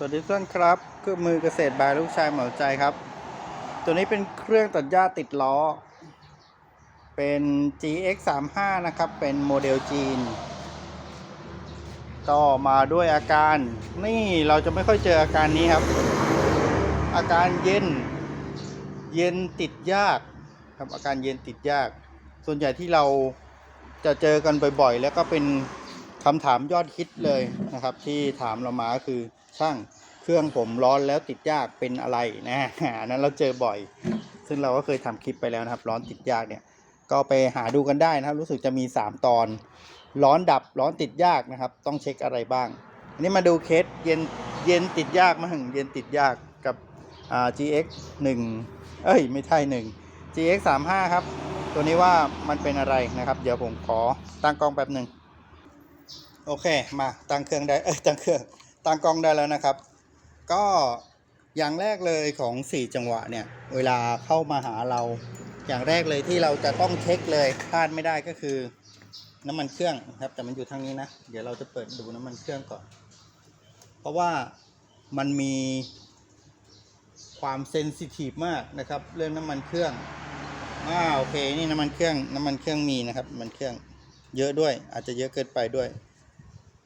สวัสดีเพื่อนครับเครื่องมือเกษตรบายลูกชายเหมาใจครับ ตัวนี้เป็นเครื่องตัดหญ้าติดล้อ เป็น GX 3 5 นะครับ เป็นโมเดลจีน ต่อมาด้วยอาการ นี่เราจะไม่ค่อยเจออาการนี้ครับ อาการเย็น เย็นติดยากครับอาการเย็นติดยาก ส่วนใหญ่ที่เราจะเจอกันบ่อยๆ แล้วก็เป็นคำถามยอดฮิตเลยนะครับ ที่ถามเรามาคือ ช่างเครื่องผมร้อนแล้วติดยากเป็นอะไรนะอันนั้นเราเจอบ่อย ซึ่งเราก็เคยทำคลิปไปแล้วนะครับ ร้อนติดยากเนี่ย ก็ไปหาดูกันได้นะครับ รู้สึกจะมี 3 ตอน ร้อนดับร้อนติดยากนะครับ ต้องเช็คอะไรบ้าง อันนี้มาดูเคสเย็นเย็นติดยากมาถึงเย็นติดยากกับ GX 1เอ้ยไม่ใช่1 GX 3 5ครับ ตัวนี้ว่ามันเป็นอะไรนะครับ เดี๋ยวผมขอตั้งกล้องแป๊บหนึ่งโอเค มาตั้งเครื่องได้ เอ้ยตั้งเครื่อง ตั้งกล้องได้แล้วนะครับ ก็อย่างแรกเลยของ 4 จังหวะเนี่ย เวลาเข้ามาหาเรา อย่างแรกเลยที่เราจะต้องเช็คเลยพลาดไม่ได้ก็คือน้ำมันเครื่องนะครับ แต่มันอยู่ทางนี้นะ เดี๋ยวเราจะเปิดดูน้ำมันเครื่องก่อน เพราะว่ามันมีความเซนซิทีฟมากนะครับ เรื่องน้ำมันเครื่องอ่าโอเค นี่น้ำมันเครื่อง น้ำมันเครื่องมีนะครับน้ำมันเครื่องเยอะด้วย อาจจะเยอะเกินไปด้วย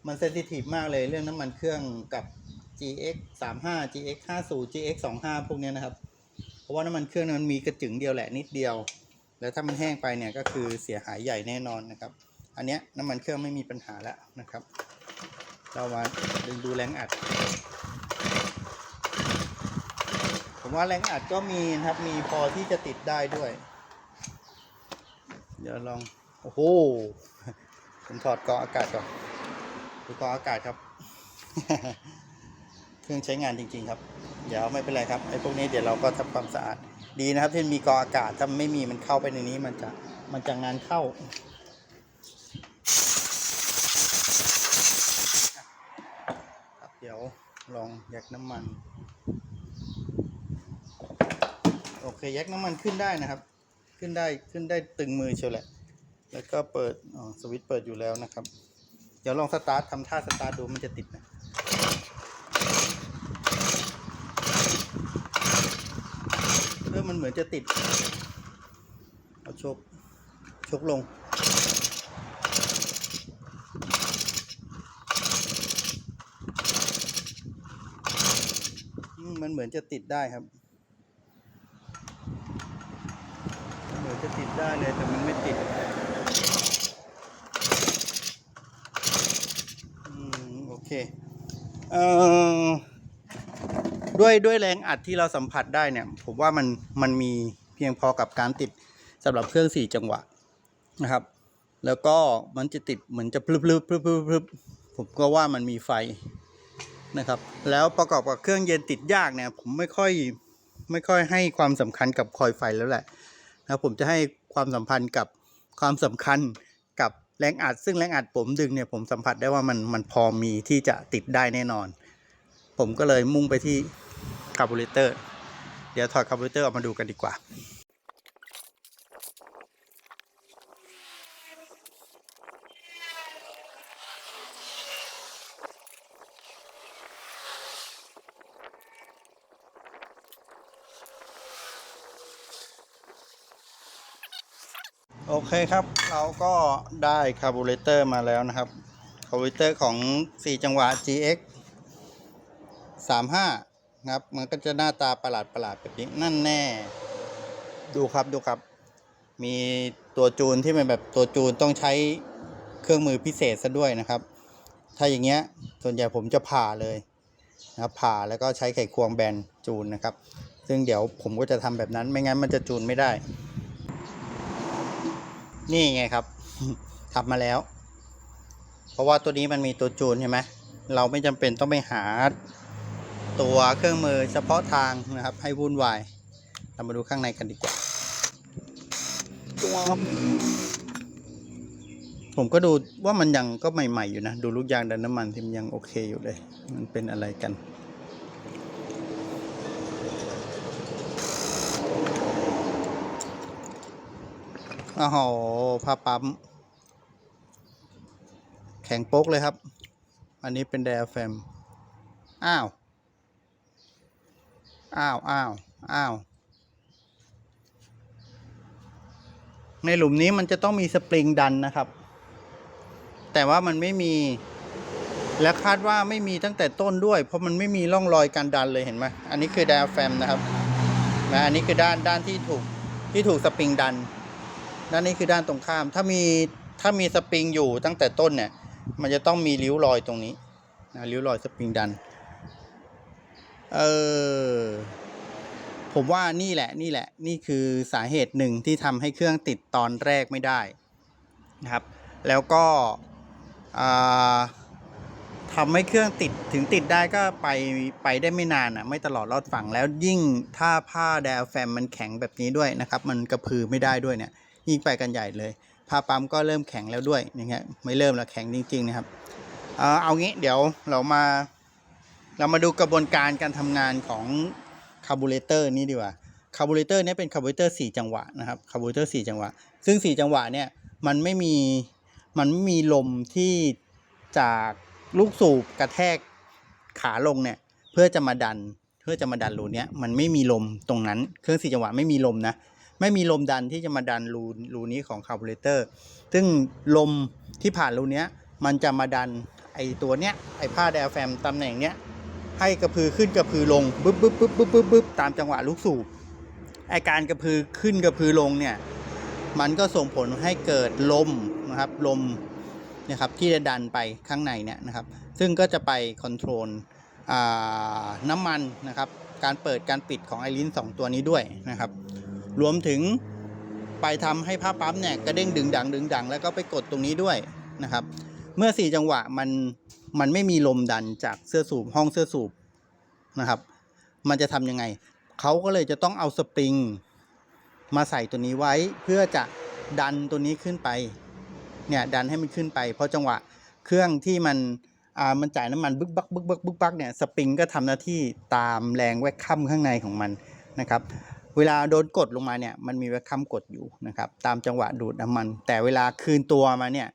มันเซนซิทีฟมากเลยเรื่องน้ำมันเครื่องกับ GX 35 GX 50 GX 25พวกนี้นะครับ เพราะว่าน้ำมันเครื่องมันมีกระจึงเดียวแหละนิดเดียว แล้วถ้ามันแห้งไปเนี่ยก็คือเสียหายใหญ่แน่นอนนะครับ อันเนี้ยน้ำมันเครื่องไม่มีปัญหาแล้วนะครับ เรามาดึงดูแรงอัด ผมว่าแรงอัดก็มีนะครับมีพอที่จะติดได้ด้วย เดี๋ยวลอง โอ้โหผมถอดกรองอากาศก่อน ดูกรองอากาศครับ เครื่องใช้งานจริง ๆ ครับ เดี๋ยวไม่เป็นไรครับไอ้พวกนี้เดี๋ยวเราก็ทำความสะอาด ดีนะครับที่มีกรองอากาศถ้าไม่มีมันเข้าไปในนี้มันจะมันจะงานเข้าครับเดี๋ยวลองแยกน้ำมัน โอเคแยกน้ำมันขึ้นได้นะครับ ขึ้นได้ขึ้นได้ตึงมือเชียวแหละ แล้วก็เปิดอ๋อสวิตช์เปิดอยู่แล้วนะครับ เดี๋ยวลองสตาร์ททำท่าสตาร์ทดูมันจะติดไหมเออมันเหมือนจะติด เอาชกชกลงมมันเหมือนจะติดได้ครับ เหมือนจะติดได้เลยแต่มันไม่ติด อืมโอ เคเอ่อด้วยด้วยแรงอัดที่เราสัมผัสได้เนี่ย ผมว่ามันมันมีเพียงพอกับการติดสำหรับเครื่องสี่จังหวะนะครับ แล้วก็มันจะติดเหมือนจะพลึบพลึบพลึบพลึบพลึบผมก็ว่ามันมีไฟนะครับ แล้วประกอบกับเครื่องเย็นติดยากเนี่ย ผมไม่ค่อยไม่ค่อยให้ความสำคัญกับคอยไฟแล้วแหละนะผมจะให้ความสัมพันธ์กับความสำคัญ แรงอัดซึ่งแรงอัดผมดึงเนี่ยผมสัมผัสได้ว่ามันมันพอมีที่จะติดได้แน่นอน ผมก็เลยมุ่งไปที่คาร์บูเรเตอร์ เดี๋ยวถอดคาร์บูเรเตอร์ออกมาดูกันดีกว่า เคครับเราก็ได้คาร์บูเรเตอร์มาแล้วนะครับคาร์บูเรเตอร์ของ 4 จังหวะ GX 35นะครับ มันก็จะหน้าตาประหลาดประหลาดแบบนี้นั่นแน่ ดูครับดูครับ มีตัวจูนที่เป็นแบบตัวจูนต้องใช้เครื่องมือพิเศษซะด้วยนะครับ ถ้าอย่างเงี้ยส่วนใหญ่ผมจะผ่าเลยนะครับผ่าแล้วก็ใช้ไขควงแบนจูนนะครับ ซึ่งเดี๋ยวผมก็จะทำแบบนั้นไม่งั้นมันจะจูนไม่ได้ นี่ไงครับทำมาแล้ว เพราะว่าตัวนี้มันมีตัวจูนใช่ไหมเราไม่จำเป็นต้องไปหาตัวเครื่องมือเฉพาะทางนะครับ ให้วุ่นวาย เรามาดูข้างในกันดีกว่าผมก็ดูว่ามันยังก็ใหม่ ๆ อยู่นะ ดูลูกยางดันน้ำมันที่มันยังโอเคอยู่เลย มันเป็นอะไรกัน โอ้โหผ้าปั๊ม แข็งโป๊กเลยครับ อันนี้เป็นไดอะแฟม อ้าว อ้าว อ้าว อ้าว ในหลุมนี้มันจะต้องมีสปริงดันนะครับ แต่ว่ามันไม่มี และคาดว่าไม่มีตั้งแต่ต้นด้วย เพราะมันไม่มีร่องรอยการดันเลยเห็นไหมอันนี้คือไดอะแฟมนะครับนะอันนี้คือด้านด้านที่ถูกที่ถูกสปริงดัน ด้านนี้คือด้านตรงข้าม ถ้ามีถ้ามีสปริงอยู่ตั้งแต่ต้นเนี่ย มันจะต้องมีริ้วรอยตรงนี้นะริ้วรอยสปริงดัน เออ ผมว่านี่แหละนี่แหละ นี่คือสาเหตุหนึ่งที่ทำให้เครื่องติดตอนแรกไม่ได้นะครับ แล้วก็ทำให้เครื่องติดถึงติดได้ก็ไปไปได้ไม่นานอะ ไม่ตลอดรอดฝั่งแล้วยิ่งถ้าผ้าไดอะแฟมมันแข็งแบบนี้ด้วยนะครับ มันกระพือไม่ได้ด้วยเนี่ย ยิ่งไปกันใหญ่เลยผ้าปั๊มก็เริ่มแข็งแล้วด้วยนะฮะไม่เริ่มแล้วแข็งจริง ๆ นะครับเออเอางี้เดี๋ยวเรามาเรามาดูกระบวนการการทำงานของคาร์บูเรเตอร์นี้ดีกว่าคาร์บูเรเตอร์นี้เป็นคาร์บูเรเตอร์4จังหวะนะครับคาร์บูเรเตอร์4จังหวะ ซึ่ง 4 จังหวะเนี่ยมันไม่มีมันไม่มีลมที่จากลูกสูบกระแทกขาลงเนี่ยเพื่อจะมาดัน เพื่อจะมาดันรูเนี้ยมันไม่มีลมตรงนั้น เครื่อง4จังหวะไม่มีลมนะ ไม่มีลมดันที่จะมาดันรูรูนี้ของคาร์บูเรเตอร์ซึ่งลมที่ผ่านรูนี้มันจะมาดันไอตัวเนี้ยไอผ้าไดอะแฟมตำแหน่งเนี้ยให้กระพือขึ้นกระพือลงบึ๊บบึ๊บบึ๊บบึ๊บบึ๊บบึ๊บตามจังหวะลูกสูบไอการกระพือขึ้นกระพือลงเนี่ยมันก็ส่งผลให้เกิดลมนะครับลมนะครับที่จะดันไปข้างในเนี่ยนะครับ ซึ่งก็จะไปคอนโทรลน้ำมันนะครับ การเปิดการปิดของไอลิ้น2ตัวนี้ด้วยนะครับ รวมถึงไปทำให้ผ้าปั๊มเนี่ยกระเด้งดึงดังดึงดัง แล้วก็ไปกดตรงนี้ด้วยนะครับ เมื่อ 4 จังหวะมันมันไม่มีลมดันจากเสื้อสูบห้องเสื้อสูบนะครับ มันจะทำยังไง เขาก็เลยจะต้องเอาสปริงมาใส่ตัวนี้ไว้เพื่อจะดันตัวนี้ขึ้นไปเนี่ยดันให้มันขึ้นไป เพราะจังหวะเครื่องที่มันอ่ามันจ่ายน้ำมันบึกบักบึกบักบึกบักเนี่ยสปริงก็ทำหน้าที่ตามแรงแวกคัมข้างในของมันนะครับ เวลาโดนกดลงมาเนี่ยมันมีแวคคัมกดอยู่นะครับ ตามจังหวะดูดน้ำมัน แต่เวลาคืนตัวมาเนี่ย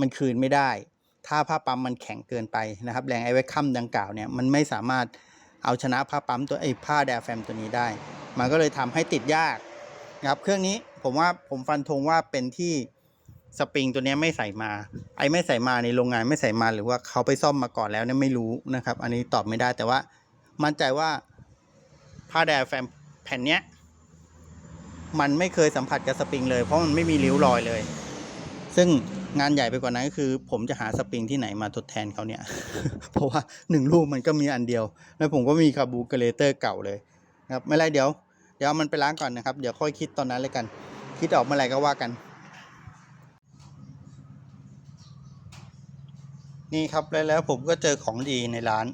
มันคืนไม่ได้ ถ้าผ้าปั๊มมันแข็งเกินไปนะครับ แรงไอแวคคัมดังกล่าวเนี่ยมันไม่สามารถเอาชนะผ้าปั๊มตัวไอ้ผ้าแดร์แฟมตัวนี้ได้ มันก็เลยทำให้ติดยากนะครับเครื่องนี้ผมว่าผมฟันธงว่าเป็นที่สปริงตัวนี้ไม่ใส่มา ไอ้ไม่ใส่มาในโรงงานไม่ใส่มาหรือว่าเขาไปซ่อมมาก่อนแล้วเนี่ยไม่รู้นะครับ อันนี้ตอบไม่ได้แต่ว่ามั่นใจว่าผ้าแดร์แฟม แผ่นเนี้ย มันไม่เคยสัมผัสกับสปริงเลย เพราะมันไม่มีริ้วรอยเลย ซึ่งงานใหญ่ไปกว่านั้นก็คือ ผมจะหาสปริงที่ไหนมาทดแทนเขาเนี่ย เพราะว่าหนึ่งลูกมันก็มีอันเดียว แล้วผมก็มีคาบูเกเลเตอร์เก่าเลยครับไม่ไรเดี๋ยว เดี๋ยวมันไปล้างก่อนนะครับ เดี๋ยวค่อยคิดตอนนั้นเลยกัน คิดออกเมื่อไหร่ก็ว่ากัน นี่ครับแล้วแล้วผมก็เจอของดีในร้าน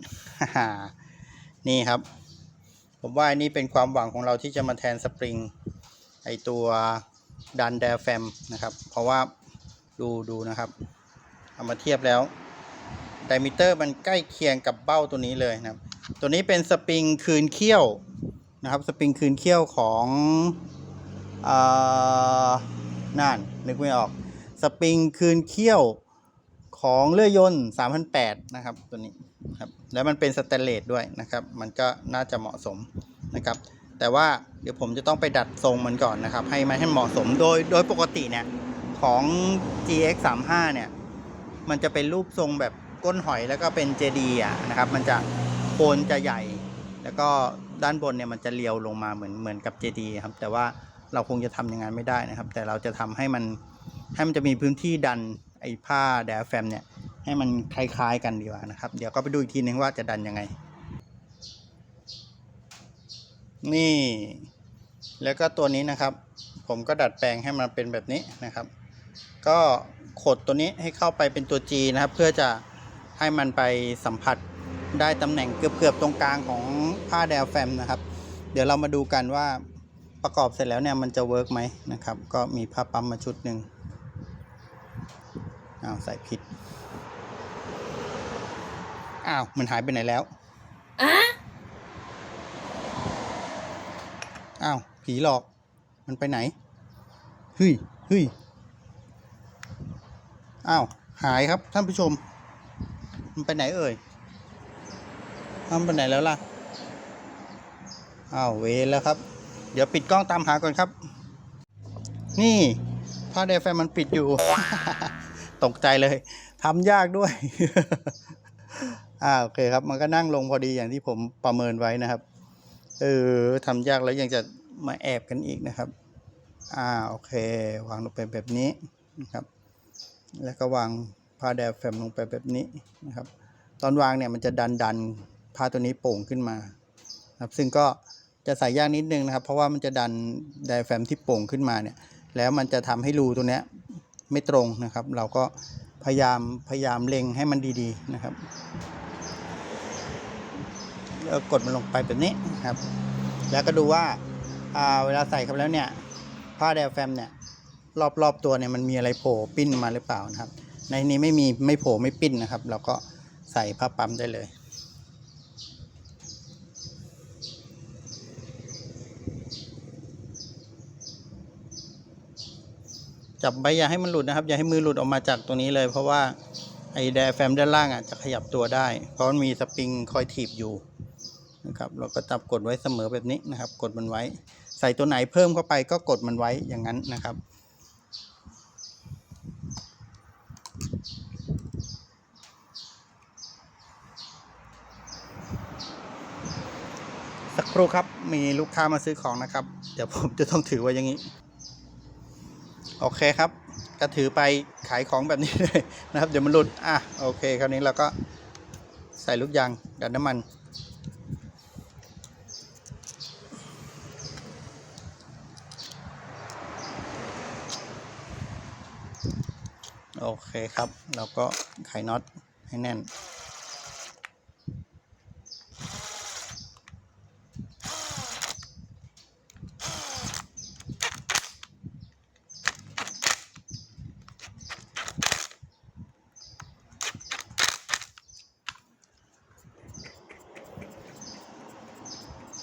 นี่ครับ ผมว่าอันนี้เป็นความหวังของเราที่จะมาแทนสปริงไอตัวดันแดแฟมนะครับ เพราะว่าดูดูนะครับ เอามาเทียบแล้วไดมิเตอร์มันใกล้เคียงกับเบ้าตัวนี้เลยนะครับ ตัวนี้เป็นสปริงคืนเขี้ยวนะครับ สปริงคืนเขี้ยวของอ่านั่นนึกไม่ออก สปริงคืนเขี้ยวของเลื่อยยนต์ 3008 นะครับตัวนี้ แล้วมันเป็นสแตนเลสด้วยนะครับ มันก็น่าจะเหมาะสมนะครับ แต่ว่าเดี๋ยวผมจะต้องไปดัดทรงมันก่อนนะครับ ให้มันให้เหมาะสมโดยโดยปกติเนี่ยของ GX 3 5เนี่ย มันจะเป็นรูปทรงแบบก้นหอยแล้วก็เป็นเจดีอะนะครับ มันจะโคนจะใหญ่ แล้วก็ด้านบนเนี่ยมันจะเรียวลงมาเหมือนเหมือนกับเจดีครับ แต่ว่าเราคงจะทำอย่างนั้นไม่ได้นะครับ แต่เราจะทำให้มันให้มันจะมีพื้นที่ดันไอ้ผ้าแดร์แฟมเนี่ย ให้มันคล้ายๆกันดีกว่านะครับ เดี๋ยวก็ไปดูอีกทีนึงว่าจะดันยังไง นี่ แล้วก็ตัวนี้นะครับ ผมก็ดัดแปลงให้มันเป็นแบบนี้นะครับ ก็ขดตัวนี้ให้เข้าไปเป็นตัว G นะครับ เพื่อจะให้มันไปสัมผัสได้ตำแหน่งเกือบๆตรงกลางของผ้าแดร์แฟมนะครับ เดี๋ยวเรามาดูกันว่าประกอบเสร็จแล้วเนี่ยมันจะเวิร์กไหมนะครับ ก็มีผ้าปั๊มมาชุดหนึ่งอ้าวใส่ผิด อ้าว มันหายไปไหนแล้วอ้าว ผีหลอก มันไปไหนเฮ้ยเฮ้ยอ้าว หายครับท่านผู้ชม มันไปไหนเอ่ยอ้าวมันไปไหนแล้วล่ะ อ้าวเวรแล้วครับ เดี๋ยวปิดกล้องตามหาก่อนครับ นี่ผ้าไดแฟมมันปิดอยู่ ตกใจเลยทำยากด้วย อ่าโอเคครับ มันก็นั่งลงพอดีอย่างที่ผมประเมินไว้นะครับ เออทำยากแล้วยังจะมาแอบกันอีกนะครับ อ่าโอเค วางลงไปแบบนี้นะครับ แล้วก็วางผ้าไดแฟมลงไปแบบนี้นะครับ ตอนวางเนี่ยมันจะดันดันผ้าตัวนี้โป่งขึ้นมาครับ ซึ่งก็จะใส่ยากนิดนึงนะครับ เพราะว่ามันจะดันไดแฟมที่โป่งขึ้นมาเนี่ย แล้วมันจะทำให้รูตัวเนี้ยไม่ตรงนะครับ เราก็พยายามพยายามเล็งให้มันดีๆนะครับ แล้วกดมันลงไปแบบนี้ครับ แล้วก็ดูว่าเวลาใส่เข้าไปแล้วเนี่ยผ้าไดแฟมเนี่ยรอบๆตัวเนี่ยมันมีอะไรโผล่ปิ้นมาหรือเปล่านะครับ ในนี้ไม่มีไม่โผล่ไม่ปิ้นนะครับ เราก็ใส่ผ้าปั๊มได้เลยจับไว้อย่าให้มันหลุดนะครับ อย่าให้มือหลุดออกมาจากตรงนี้เลย เพราะว่าไอ้ไดแฟมด้านล่างอะจะขยับตัวได้ เพราะมันมีสปริงคอยถีบอยู่ นะครับเราก็จับกดไว้เสมอแบบนี้นะครับ กดมันไว้ ใส่ตัวไหนเพิ่มเข้าไปก็กดมันไว้อย่างนั้นนะครับ สักครู่ครับมีลูกค้ามาซื้อของนะครับ เดี๋ยวผมจะต้องถือไว้อย่างนี้ โอเคครับก็ถือไปขายของแบบนี้เลยนะครับ เดี๋ยวมันหลุดอะโอเค คราวนี้เราก็ใส่ลูกยางดันน้ำมัน โอเคครับ เราก็ไขน็อตให้แน่น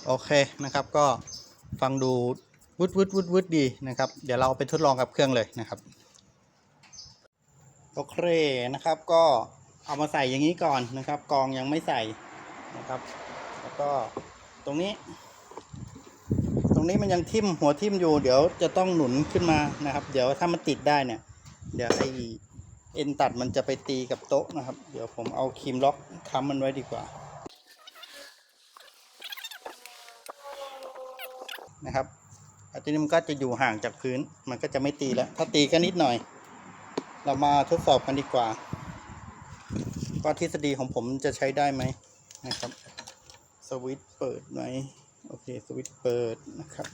โอเคนะครับก็ฟังดูวุดวุดวุดวุดดีนะครับ เดี๋ยวเราไปทดลองกับเครื่องเลยนะครับ โอเคนะครับก็เอามาใส่อย่างนี้ก่อนนะครับ กองยังไม่ใส่นะครับ แล้วก็ตรงนี้ ตรงนี้มันยังทิ่มหัวทิ่มอยู่ เดี๋ยวจะต้องหนุนขึ้นมานะครับ เดี๋ยวถ้ามันติดได้เนี่ย เดี๋ยวไอเอ็นตัดมันจะไปตีกับโต๊ะนะครับ เดี๋ยวผมเอาครีมล็อกค้ำมันไว้ดีกว่านะครับอันนี้มันก็จะอยู่ห่างจากพื้น มันก็จะไม่ตีแล้ว ถ้าตีก็นิดหน่อย เรามาทดสอบกันดีกว่า ว่าทฤษฎีของผมจะใช้ได้ไหมนะครับ สวิตเปิดไหมโอเค สวิตเปิดนะครับ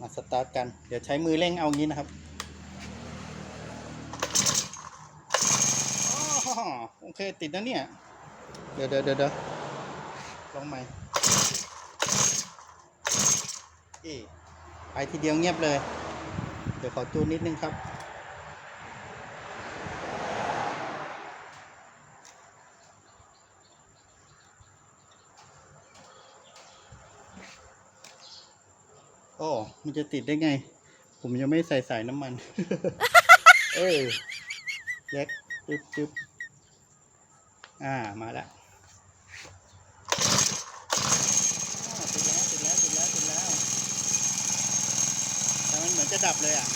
มาสตาร์ทกัน เดี๋ยวใช้มือเร่งเอางี้นะครับโอเค ติดนะเนี่ย เดี๋ยวเดี๋ยวเดี๋ยวลองใหม่นี่ไปทีเดียวเงียบเลย ดี๋ยวขอจูนนิดนึงครับ โอ้มันจะติดได้ไง ผมยังไม่ใส่สายน้ำมัน เออแยกจึ๊บจึ๊บอ่า มาแล้ว อ่าติดแล้วติดแล้วติดแล้วติดแล้ว แต่มันเหมือน จะดับเลยอะ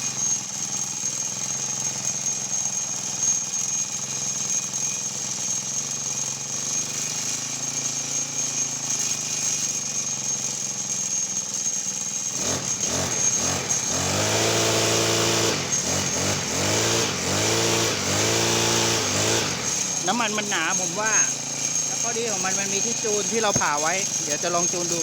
น้ำมันมันหนาผมว่า แล้วข้อดีของมันมันมีที่จูนที่เราผ่าไว้ เดี๋ยวจะลองจูนดู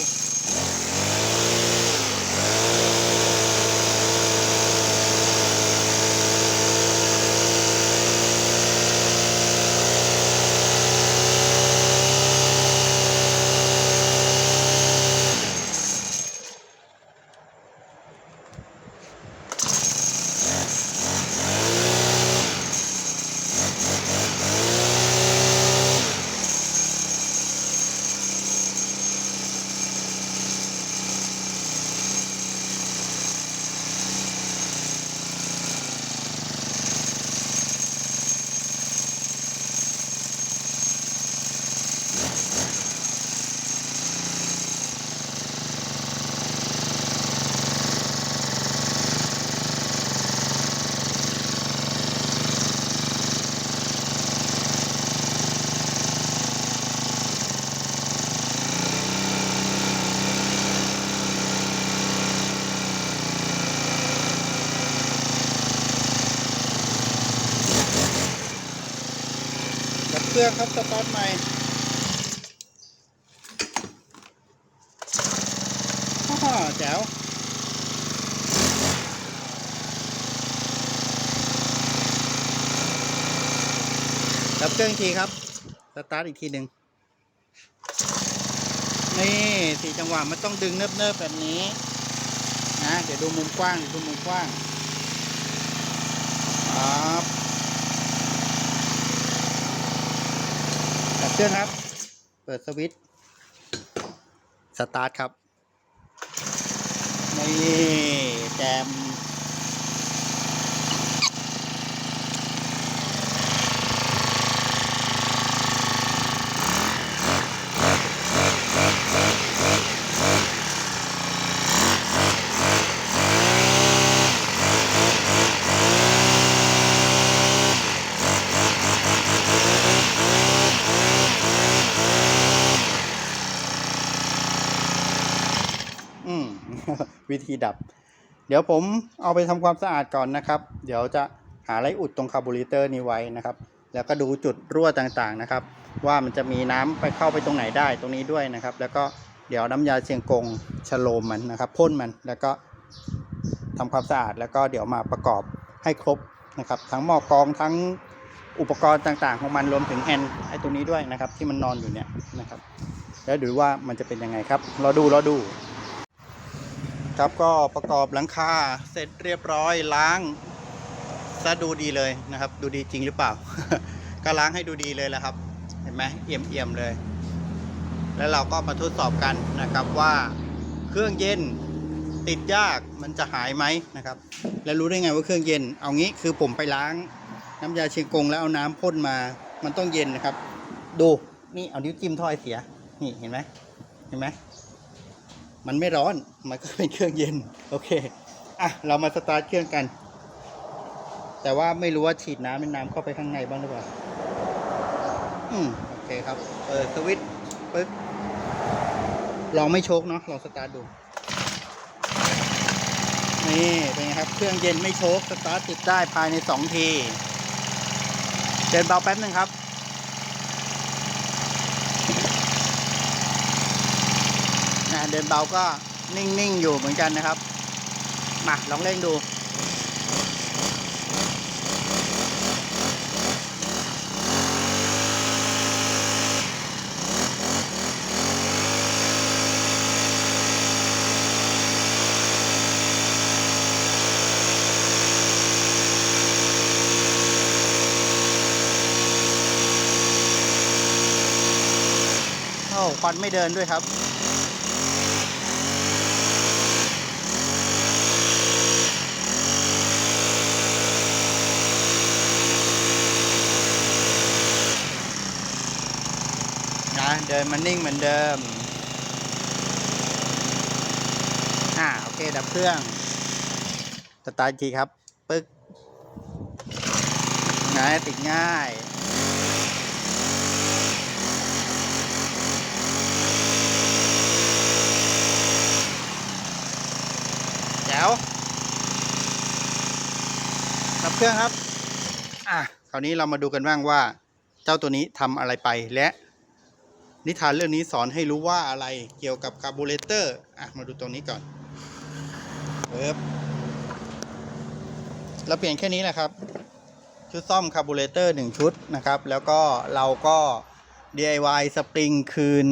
เครื่องครับสตาร์ทใหม่ฮ่าแจ๋วดับเครื่องอีกทีครับ สตาร์ทอีกทีหนึ่งนี่สี่จังหวะมันต้องดึงเนิบๆแบบนี้นะเดี๋ยวดูมุมกว้างเดี๋ยวดูมุมกว้างครับ ดับเครื่องครับ เปิดสวิตช์สตาร์ทครับ นี่แจม อืม วิธีดับ เดี๋ยวผมเอาไปทำความสะอาดก่อนนะครับ เดี๋ยวจะหาไรอุดตรงคาร์บูเรเตอร์นี้ไว้นะครับ แล้วก็ดูจุดรั่วต่างๆนะครับ ว่ามันจะมีน้ำไปเข้าไปตรงไหนได้ตรงนี้ด้วยนะครับ แล้วก็เดี๋ยวน้ำยาเชียงกงชโลมมันนะครับพ่นมันแล้วก็ทำความสะอาดแล้วก็เดี๋ยวมาประกอบให้ครบนะครับทั้งหม้อกรองทั้งอุปกรณ์ต่างๆ ของมันรวมถึงแฮนไอตัวนี้ด้วยนะครับที่มันนอนอยู่เนี่ยนะครับ แล้วดูว่ามันจะเป็นยังไงครับรอดูรอดู ครับก็ประกอบหลังคาเสร็จเรียบร้อยล้างซะดูดีเลยนะครับ ดูดีจริงหรือเปล่า ก็ล้างให้ดูดีเลยแหละครับ เห็นไหมเอี่ยมเอี่ยมเลย แล้วเราก็มาทดสอบกันนะครับว่าเครื่องเย็นติดยากมันจะหายไหมนะครับ แล้วรู้ได้ไงว่าเครื่องเย็น เอางี้คือผมไปล้าง น้ำยาเชียงกงแล้วเอาน้ำพ่นมา มันต้องเย็นนะครับ ดูนี่เอานิ้วจิ้มถ้อยเสีย นี่เห็นไหมเห็นไหม มันไม่ร้อน มันก็เป็นเครื่องเย็น โอเค อะ เรามาสตาร์ทเครื่องกัน แต่ว่าไม่รู้ว่าฉีดน้ำเป็นน้ำเข้าไปข้างในบ้างหรือเปล่า อืม โอเคครับ เปิดสวิตช์ปึ๊บลองไม่โชกเนาะ ลองสตาร์ทดู นี่เป็นไงครับ เครื่องเย็นไม่โชกสตาร์ทติดได้ภายในสองที เดินเบาแป๊บหนึ่งครับ นะ เดินเบาก็นิ่งๆอยู่เหมือนกันนะครับ มาลองเล่นดูโอ้ควันไม่เดินด้วยครับ เดินมันนิ่งเหมือนเดิม อ่า โอเค ดับเครื่อง สตาร์ทอีกทีครับ ปึ๊กง่ายติดง่ายแจ๋วดับเครื่องครับ อะคราวนี้เรามาดูกันบ้างว่า เจ้าตัวนี้ทำอะไรไปและ นิทานเรื่องนี้สอนให้รู้ว่าอะไรเกี่ยวกับคาร์บูเรเตอร์อะมาดูตรงนี้ก่อนเบิบเราเปลี่ยนแค่นี้แหละครับ ชุดซ่อมคาร์บูเรเตอร์หนึ่งชุดนะครับ แล้วก็เราก็ DIY สปริงคืน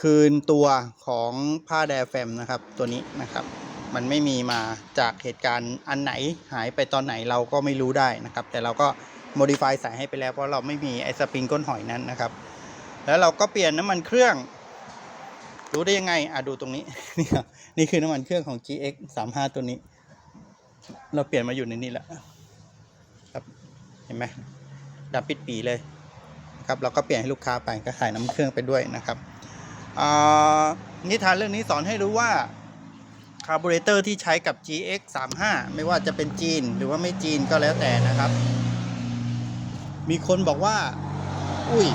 คืนตัวของผ้าแดร์แฟมนะครับ ตัวนี้นะครับ มันไม่มีมาจากเหตุการณ์อันไหนหายไปตอนไหนเราก็ไม่รู้ได้นะครับ แต่เราก็ modify ใส่ให้ไปแล้วเพราะเราไม่มีไอ้สปริงก้นหอยนั้นนะครับ แล้วเราก็เปลี่ยนน้ำมันเครื่อง รู้ได้ยังไงอะดูตรงนี้ นี่ครับนี่คือน้ำมันเครื่องของ GX 35ตัวนี้ เราเปลี่ยนมาอยู่ในนี้แล้วครับเห็นไหมดำปิดปีเลยครับเราก็เปลี่ยนให้ลูกค้าไปก็ถ่ายน้ำเครื่องไปด้วยนะครับอ่านิทานเรื่องนี้สอนให้รู้ว่าคาร์บูเรเตอร์ที่ใช้กับ GX 35 ไม่ว่าจะเป็นจีนหรือว่าไม่จีนก็แล้วแต่นะครับ มีคนบอกว่า อุ้ย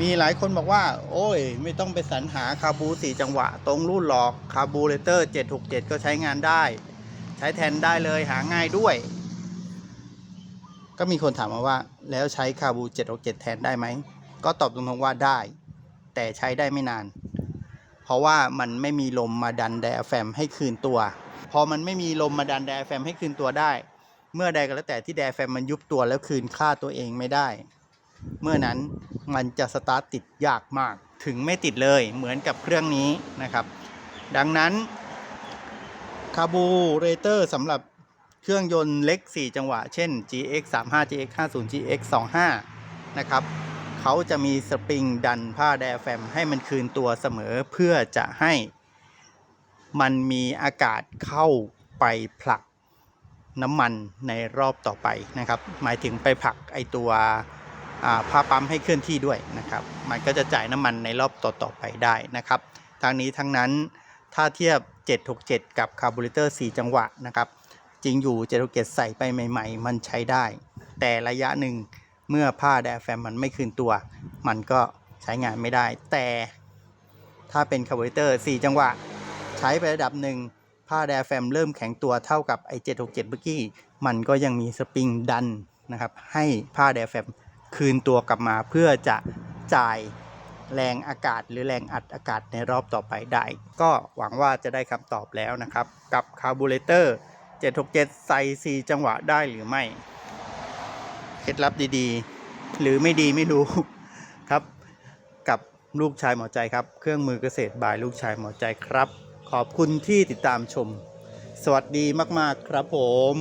มีหลายคนบอกว่า โอ้ย ไม่ต้องไปสรรหาคาบูสี่จังหวะ ตรงรุ่นหรอกคาบูเรเตอร์767 ก็ใช้งานได้ ใช้แทนได้เลยหาง่ายด้วย ก็มีคนถามมาว่า แล้วใช้คาบู767 แทนได้ไหม ก็ตอบตรงๆว่าได้ แต่ใช้ได้ไม่นาน เพราะว่ามันไม่มีลมมาดันไดอะแฟมให้คืนตัว พอมันไม่มีลมมาดันไดอะแฟมให้คืนตัวได้ เมื่อใดก็แล้วแต่ที่ไดแฟมมันยุบตัวแล้วคืนค่าตัวเองไม่ได้ เมื่อนั้นมันจะสตาร์ทติดยากมากถึงไม่ติดเลยเหมือนกับเครื่องนี้นะครับ ดังนั้นคาบูเรเตอร์สำหรับเครื่องยนต์เล็ก 4 จังหวะ เช่น GX 35 GX 50 GX 25นะครับเขาจะมีสปริงดันผ้าไดแฟมให้มันคืนตัวเสมอเพื่อจะให้มันมีอากาศเข้าไปผลัก น้ำมันในรอบต่อไปนะครับ หมายถึงไปผลักไอตัวผ้าปั๊มให้เคลื่อนที่ด้วยนะครับ มันก็จะจ่ายน้ำมันในรอบต่อๆไปได้นะครับ ทางนี้ทั้งนั้นถ้าเทียบ 767 กับคาร์บูเรเตอร์ 4 จังหวะนะครับ จริงอยู่ 767 ใส่ไปใหม่ ๆ มันใช้ได้ แต่ระยะหนึ่งเมื่อผ้าไดแฟมมันไม่คืนตัว มันก็ใช้งานไม่ได้ แต่ถ้าเป็นคาร์บูเรเตอร์ 4 จังหวะ ใช้ไประดับหนึ่ง ผ้าไดแฟมเริ่มแข็งตัวเท่ากับไอ767 เมื่อกี้ มันก็ยังมีสปริงดันนะครับให้ผ้าไดแฟมคืนตัวกลับมาเพื่อจะจ่ายแรงอากาศหรือแรงอัดอากาศในรอบต่อไปได้ ก็หวังว่าจะได้คำตอบแล้วนะครับ กับคาร์บูเรเตอร์ 767 ใส่ 4 จังหวะได้หรือไม่ เคล็ดลับดีๆ หรือไม่ดีไม่รู้ครับ กับลูกชายหมอใจครับ เครื่องมือเกษตรบายลูกชายหมอใจครับ ขอบคุณที่ติดตามชม สวัสดีมาก ๆ ครับผม